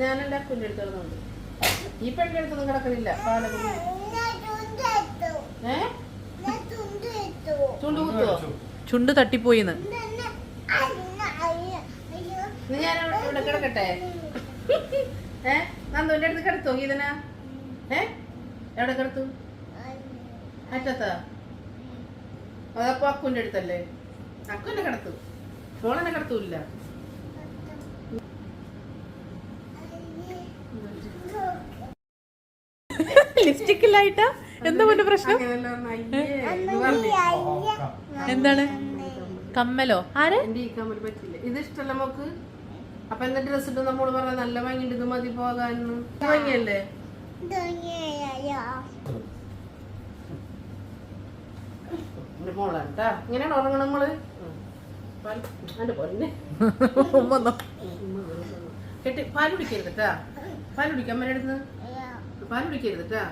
ഞാനെന്റെ കിടന്നുണ്ട് ഈ പെണ്ണെടുത്തൊന്നും കിടക്കണില്ല പാലൊക്കെ ഏ? ചുണ്ട് കുത്തുവോ? ചുണ്ട് തട്ടിപ്പോയിന്ന്. ഇന്ന് ഞാൻ ഇവിടെ കിടക്കട്ടെ. ഏ? നന്ദുവിന്റെ അടുത്ത് കിടത്തോ ഗീതന? ഏ? എവിടെ കിടത്തു? അറ്റത്താ? അതപ്പോ അക്കുന്റെ അടുത്തല്ലേ? അക്കുന്നെ കിടത്തു. തന്നെ കിടത്തൂല്ല. ലിപ്സ്റ്റിക് എന്താ പോലെ പ്രശ്നം. എന്താണ്? കമ്മലോ? ആര്? ഇത് ഇഷ്ടല്ല മോക്ക്. അപ്പൊ എന്താ ഡ്രസ് ഇട്ട് നമ്മൾ പറഞ്ഞ നല്ല ഭംഗി ഇത് മതി പോകാനും ഭംഗിയല്ലേ. ഇങ്ങനെയാണ് ഉറങ്ങണം നമ്മൾ കെട്ടി പാൽ- എന്റെ പൊന്നെ കുടിക്കാൻ കുടിക്കരുത് കേട്ടാ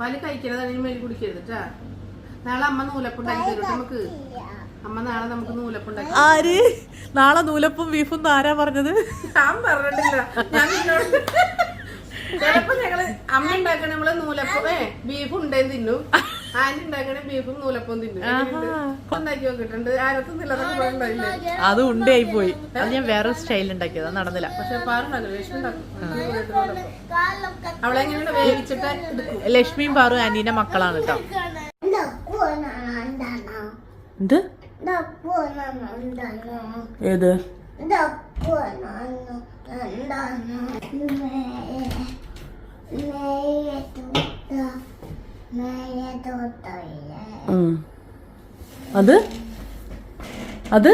പാൽ കഴിക്കരുത് അതിന് മേൽ കുടിക്കരുത് കേട്ടാ നാളെ അമ്മ നൂലപ്പുണ്ടാക്കി തരും നമുക്ക്? അമ്മ നാളെ നമുക്ക് നൂലപ്പുണ്ടാക്കി ആര്? നാളെ നൂലപ്പും ബീഫും ആരാ പറഞ്ഞത്? ഞാൻ പറഞ്ഞിട്ടില്ല. ഞാൻ നിന്നോട് ചിലപ്പോ ഞങ്ങൾ അമ്മ ഉണ്ടാക്കണ നമ്മൾ നൂലപ്പേ ബീഫും ബീഫ് ഉണ്ടേം തിന്നു. അത് ഉണ്ടായി പോയി അത് ഞാൻ വേറെ സ്റ്റൈലിൽ ഉണ്ടാക്കിയത് നടന്നില്ല. ലക്ഷ്മിയും പാറു ആന്റീന്റെ മക്കളാണ് കേട്ടോ. എന്ത്? ഏത്? ഉം. അത്? അത്?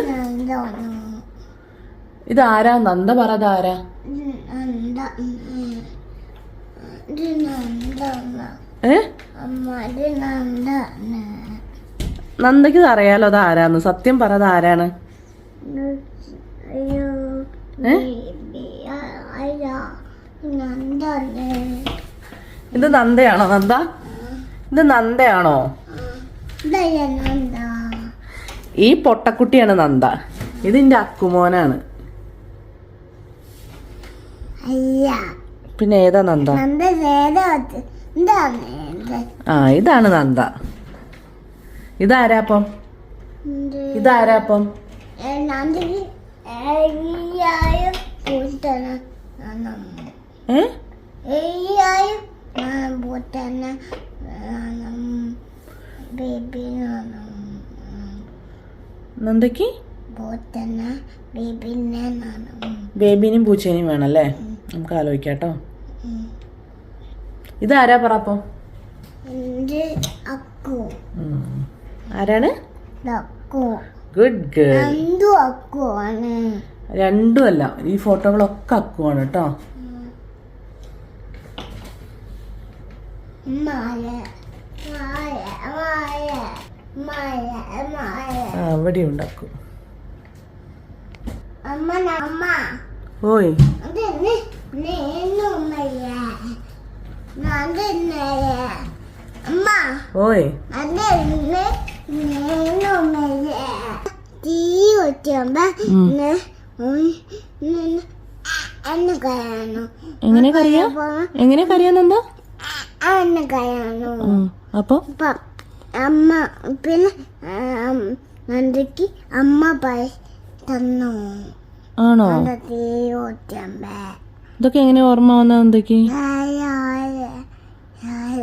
ഇത് ആരാ? നന്ദ പറ അതാരാ ഇത് അറിയാലോ അത് ആരാന്ന്. സത്യം പറ അത് ആരാണ്? ഇത് നന്ദയാണോ നന്ദ? ഇത് നന്ദയാണോ? ഈ പൊട്ടക്കുട്ടിയാണ് നന്ദ. ഇതിന്റെ അക്കുമോനാണ്. പിന്നെ ഏതാ നന്ദ? ആ ഇതാണ് നന്ദ. ഇതാരാപ്പം ഇത് ഇതാരാപ്പം ഏ, നന്ദക്ക് ഏയ്യായും പൂത്തന നന്ദം. ഏ ഏയ്യായും ഞാൻ പൂത്തന നന്ദം. ബേബി നന്ദം. നന്ദയ്ക്ക്? ബേബിനെ പൂച്ചേനും വേണല്ലേ നമുക്ക് ആലോചിക്കാം കേട്ടോ. ഇതാരാ പറ അപ്പോ. ആരാണ് ഗുഡ് ഗേൾ എന്തു അക്കു. ആണ് രണ്ടും അല്ല ഈ ഫോട്ടോകളൊക്കെ അക്കുവാണ് കേട്ടോ. മായ മായ മായ അവിടെ ഉണ്ടാക്കും. എങ്ങനെ കറിയാ? എങ്ങനെ കറിയാന്നെന്താ? അപ്പൊ? അമ്മ പിന്നെ നന്ദിക്ക് അമ്മ പൈ തന്നു. ആണോ? ഇതൊക്കെ എങ്ങനെ ഓർമ്മ വന്ന നന്ദയ്ക്ക്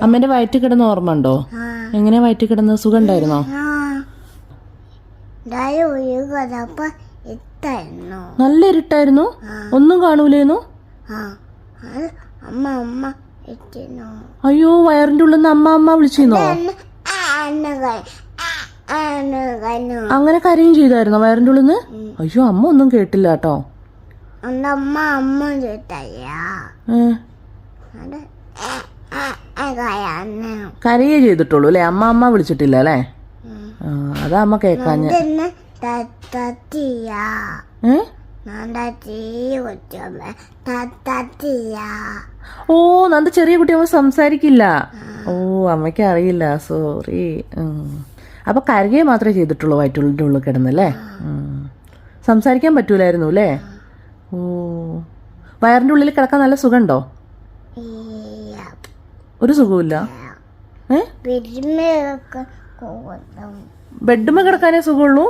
അമ്മേന്റെ വയറ്റിൽ കിടന്ന ഓർമ്മ ഉണ്ടോ? എങ്ങനെ വയറ്റിൽ കിടന്ന സുഖം ഉണ്ടായിരുന്നോ നല്ല ഇരുട്ടായിരുന്നു? ഒന്നും കാണൂലേന്നു? അയ്യോ വയറിന്റെ ഉള്ളിൽ നിന്ന് അമ്മ അമ്മ വിളിച്ചിരുന്നോ? അങ്ങനെ കരയും ചെയ്തായിരുന്നോ വയറിന്റെ ഉള്ളിൽ നിന്ന് അയ്യോ അമ്മ ഒന്നും കേട്ടില്ല കേട്ടോ. അമ്മ അമ്മ കരയേ ചെയ്തിട്ടുള്ളൂ അല്ലേ? അമ്മ അമ്മ വിളിച്ചിട്ടില്ല അല്ലേ? അതാ അമ്മ കേക്കാഞ്ഞ. ഏ? ഓ നന്ദ ചെറിയ കുട്ടി അമ്മ സംസാരിക്കില്ല. ഓ അമ്മയ്ക്ക് അറിയില്ല സോറി അപ്പൊ കരകയെ മാത്രമേ ചെയ്തിട്ടുള്ളൂ വയറ്റുള്ളിന്റെ ഉള്ളിൽ കിടന്നല്ലേ? സംസാരിക്കാൻ പറ്റൂലായിരുന്നു അല്ലേ? ഓ. വയറിന്റെ ഉള്ളിൽ കിടക്കാൻ നല്ല സുഖമുണ്ടോ? ഒരു സുഖമില്ല ബെഡ്മ കിടക്കാനേ സുഖമുള്ളൂ?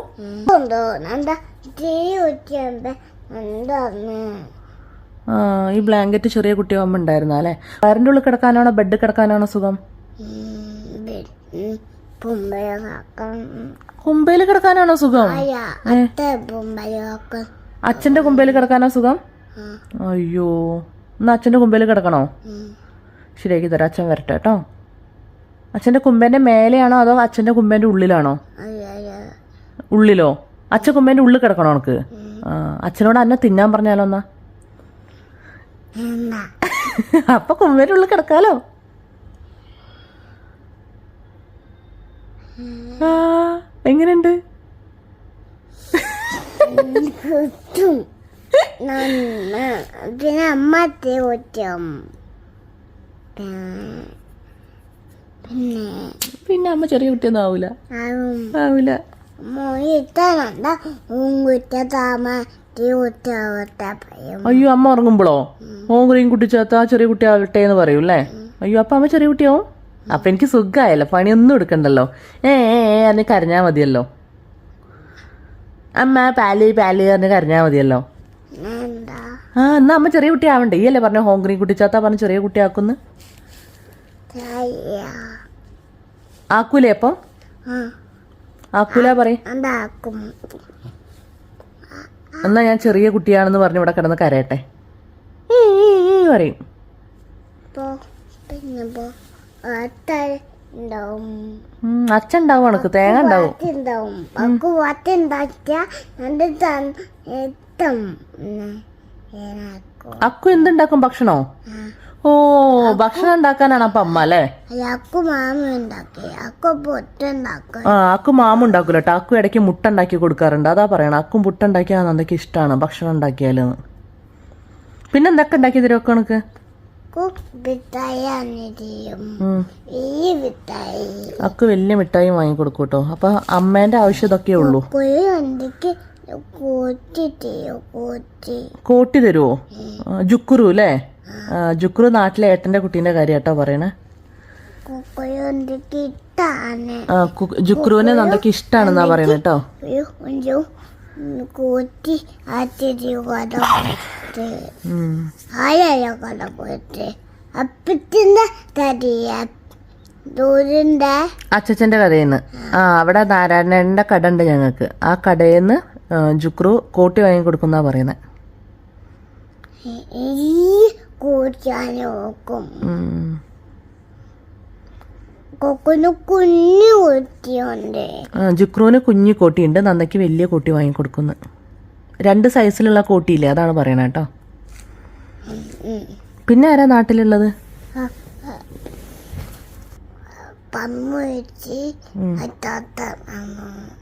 ഈ ബ്ലാങ്കറ്റ് ചെറിയ കുട്ടി അമ്മ ഉണ്ടായിരുന്ന അല്ലേ? വയറിന്റെ ഉള്ളിൽ കിടക്കാനാണോ ബെഡ് കിടക്കാനാണോ സുഖം? കുമ്പയിൽ കുമ്പയിൽ കിടക്കാനാണോ സുഖം? അച്ഛന്റെ കുമ്പയിൽ കുമ്പയിൽ കിടക്കാനോ സുഖം? അയ്യോ എന്നാ അച്ഛന്റെ കുമ്പയിൽ കിടക്കണോ? ശരിയാക്കി തരാം അച്ഛൻ വരട്ടെ കേട്ടോ. അച്ഛന്റെ കുമ്പേന്റെ മേലെയാണോ അതോ അച്ഛന്റെ കുമ്പേന്റെ ഉള്ളിലാണോ? ഉള്ളിലോ? അച്ഛൻ കുമ്മേന്റെ ഉള്ളിൽ കിടക്കണോ ആ അച്ഛനോട് അന്നെ തിന്നാൻ പറഞ്ഞാലോ എന്നാ അപ്പൊ കുമ്മേന്റെ ഉള്ളിൽ കിടക്കാലോ? എങ്ങനെയുണ്ട്? പിന്നെ അമ്മ പിന്നെ അമ്മ ചെറിയ കുട്ടിയൊന്നും ആവൂല. ആവും. ആവൂല. അയ്യോ അമ്മ ഉറങ്ങുമ്പോഴോ ഓങ്കുറിയും കുട്ടിച്ചാത്ത ചെറിയ കുട്ടിയാവട്ടെ എന്ന് പറയും അല്ലേ അയ്യോ അപ്പൊ അമ്മ ചെറിയ കുട്ടിയോ അപ്പൊ എനിക്ക് സുഖമായല്ലോ പണിയൊന്നും എടുക്കണ്ടല്ലോ. ഏ ഏ കരഞ്ഞാ മതിയല്ലോ. അമ്മ പാൽ പാൽ എന്ന് കരഞ്ഞാ മതിയല്ലോ. ആ എന്നാ അമ്മ ചെറിയ കുട്ടിയാവണ്ടേ? ഈ അല്ലേ പറഞ്ഞ ഹോങ്കുറിയും കുട്ടിച്ചാത്ത പറഞ്ഞ ചെറിയ കുട്ടി ആക്കുന്ന് ആക്കൂലേ അപ്പം? ആ. ആക്കൂല പറയും. എന്നാ ഞാൻ ചെറിയ കുട്ടിയാണെന്ന് പറഞ്ഞ് ഇവിടെ കിടന്ന് കരയട്ടെ. പറയും. അച്ഛൻ ഉണ്ടാവും എനക്ക് തേങ്ങ ഉണ്ടാവും. അക്കു എന്തുണ്ടാക്കും ഭക്ഷണോ? ഓ ഭക്ഷണം ഉണ്ടാക്കാനാണ് അപ്പൊ അമ്മ അല്ലേ? അക്കു മാമ ഉണ്ടാക്കി. അക്കു പൊട്ടുണ്ടാക്കും ആ അക്കു മാമ ഉണ്ടാക്കൂല കേട്ടോ അക്കു ഇടയ്ക്ക് മുട്ട ഉണ്ടാക്കി കൊടുക്കാറുണ്ട്. അതാ പറയണ അക്കും മുട്ട ഉണ്ടാക്കിയാ എന്തൊക്കെ ഇഷ്ടമാണ് ഭക്ഷണം ഉണ്ടാക്കിയാലെന്ന് പിന്നെ എന്തൊക്കെ ഉണ്ടാക്കി തരും ഒക്കെ എനക്ക് വിത്തായി ഈ വിത്തായി അക്കു വലിയ മിഠായി വാങ്ങി കൊടുക്കും കേട്ടോ അപ്പൊ അമ്മേന്റെ ആവശ്യം ഇതൊക്കെ ഉള്ളൂ. കോട്ടി തരുവോ? ജുക്കുറു അല്ലേ? ജുക്കുറു നാട്ടിലെ ഏട്ടന്റെ കുട്ടീന്റെ കാര്യം കേട്ടോ പറയണേ ജുക്രുവിന് നന്ദക്ക് ആ, കു- ജുക്കുറുവിനെ എന്തൊക്കെ ഇഷ്ടമാണെന്നാ പറയണേ കേട്ടോ കൂറ്റി ആറ്റിരി കട പോയിട്ട്. കട പോയിട്ട്. കടയിൽ നിന്ന് ആ അവിടെ നാരായണന്റെ കട ഉണ്ട് ഞങ്ങൾക്ക്. ആ കടയിൽ നിന്ന് ജുക്രു കോട്ടി വാങ്ങി കൊടുക്കുന്ന പറയുന്നത് ഈ കൂറ്റാൻ നോക്കും കൊക്കിന് കുഞ്ഞു കോട്ടിയുണ്ട് നന്ദയ്ക്ക് വലിയ കോട്ടി വാങ്ങി കൊടുക്കുന്നു രണ്ട് സൈസിലുള്ള കോട്ടിയില്ലേ അതാണ് പറയണ കേട്ടോ പിന്നെ ആരാ നാട്ടിലുള്ളത്?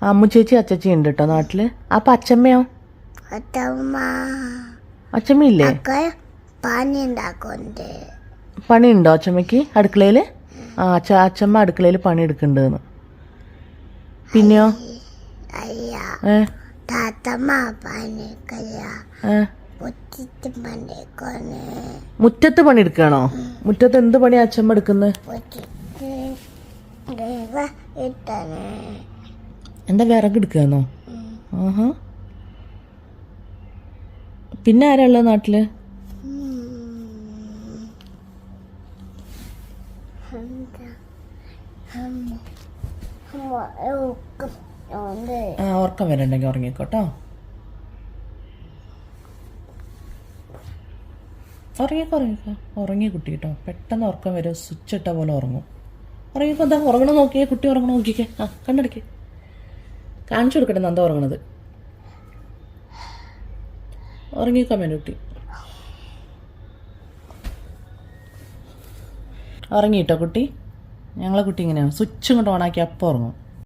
അമ്മ. ചേച്ചി അച്ചച്ചി ഉണ്ട് കേട്ടോ നാട്ടിൽ. അപ്പൊ അച്ചമ്മയോ അത്തമ്മ. അച്ചമ്മയില്ലേ ഉണ്ടാക്കുന്നുണ്ട് പണിയുണ്ടോ അച്ചമ്മയ്ക്ക് അടുക്കളയിൽ? ആ അച്ഛ അച്ചമ്മ അടുക്കളയിൽ പണി എടുക്കണ്ടെന്ന് പിന്നെയോ? അയ്യ. ഏ? താത്തമ്മ ഏ? പൊട്ടിട്ട് പണിക്കൊന്ന് മുറ്റത്ത് പണി മുറ്റത്ത് എന്ത് പണിയാ അച്ഛമ്മ എടുക്കുന്നത് എന്താ വിറക് എടുക്കുകയാണോ? ആഹാ. പിന്നെ ആരാ ഉള്ളത് നാട്ടിൽ ഉണ്ട് ആ ഉറക്കം വരണ്ടെങ്കിൽ ഉറങ്ങിക്കോട്ടോ. ഉറങ്ങിക്കോ ഉറങ്ങിക്കോ. ഉറങ്ങി കുട്ടി കേട്ടോ പെട്ടെന്ന് ഉറക്കം വരും. സ്വിച്ച് ഇട്ട പോലെ ഉറങ്ങും. ഉറങ്ങിക്കോ എന്താ ഉറങ്ങണം നോക്കിയേ. കുട്ടി ഉറങ്ങണം നോക്കിക്കേ. ആ കണ്ണടക്കേ. കാണിച്ചു കൊടുക്കട്ടെ നന്ദ ഉറങ്ങണത്? ഉറങ്ങിക്കോ മേനുട്ടി ഉറങ്ങിയിട്ടോ കുട്ടി? ഞങ്ങളെ കുട്ടി ഇങ്ങനെയാണ് സ്വിച്ച് ഇങ്ങോട്ട് ഓണാക്കി അപ്പോൾ ഉറങ്ങും